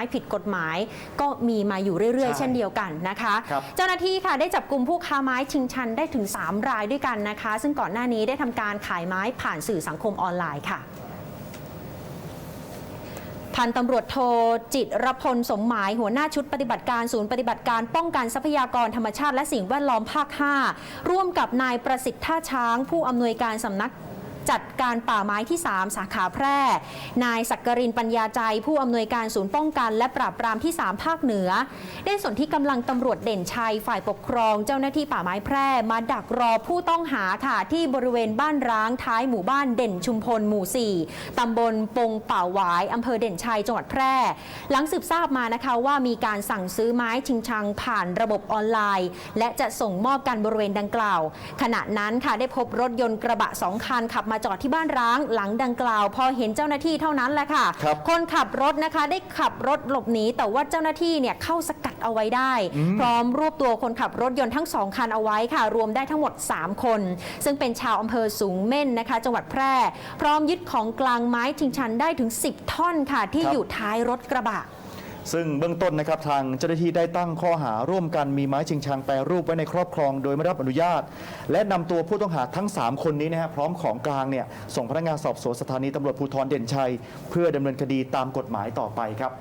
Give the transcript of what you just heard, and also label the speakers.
Speaker 1: ม้ผิดกฎหมาย ก็มีมาอยู่เรื่อย
Speaker 2: ใช่
Speaker 1: ๆเช่นเดียวกันนะคะ
Speaker 2: ครับ
Speaker 1: เจ้าหน้าที่ค่ะได้จับกลุ่มผู้ค้าไม้ชิงชันได้ถึง 3 รายด้วยกันนะคะ ซึ่งก่อนหน้านี้ได้ทำการขายไม้ผ่านสื่อสังคมออนไลน์ค่ะพันตำรวจโทจิตรพลสมหมายหัวหน้าชุดปฏิบัติการศูนย์ปฏิบัติการป้องกันทรัพยากรธรรมชาติและสิ่งแวดล้อมภาค 5 ร่วมกับนายประสิทธิ์ท่าช้าง ผู้อำนวยการสำนัก จัดการป่าไม้ที่ 3 สาขาแพร่ นายสักกรินปัญญาใจ ผู้อำนวยการศูนย์ป้องกัน และปราบปรามที่ 3 ภาคเหนือ ได้ส่วนที่กำลังตำรวจเด่นชัยฝ่ายปกครอง เจ้าหน้าที่ป่าไม้แพร่มาดักรอผู้ต้องหาค่ะที่บริเวณบ้านร้างท้ายหมู่บ้านเด่นชุมพลหมู่ 4 ตำบลปงป่าหวายอำเภอเด่นชัยจังหวัดแพร่ หลังสืบทราบมานะคะว่ามีการสั่งซื้อไม้ชิงชังผ่านระบบออนไลน์ และจะส่งมอบกันบริเวณดังกล่าว ขณะนั้นค่ะได้พบรถยนต์กระบะสองคันขับมาจอดที่บ้านร้างหลังดังกล่าว พอเห็นเจ้าหน้าที่เท่านั้นแหละค่ะ
Speaker 2: ครับ
Speaker 1: คนขับรถนะคะได้ขับรถหลบหนีแต่ว่าเจ้าหน้าที่เนี่ยเข้าสกัดเอาไว้ได้พร้อมรวบตัวคนขับรถยนต์ทั้งสองคันเอาไว้ค่ะ รวมได้ทั้งหมด 3 คน ซึ่งเป็นชาวอำเภอสูงเม่นนะคะ จังหวัดแพร่ พร้อมยึดของกลางไม้ชิงชันได้ถึง 10 ท่อนค่ะที่
Speaker 2: ครับ
Speaker 1: อยู่ท้ายรถกระบะ
Speaker 2: ซึ่งเบื้องต้นนะครับทางเจ้าหน้าที่ได้ตั้งข้อหาร่วมกันมีไม้ชิงชังแปรรูปไว้ในครอบครองโดยไม่รับอนุญาต และนำตัวผู้ต้องหาทั้ง 3 คนนี้นะฮะพร้อมของกลางเนี่ยส่งพนักงานสอบสวนสถานีตำรวจภูธรเด่นชัย เพื่อดำเนินคดีตามกฎหมายต่อไปครับ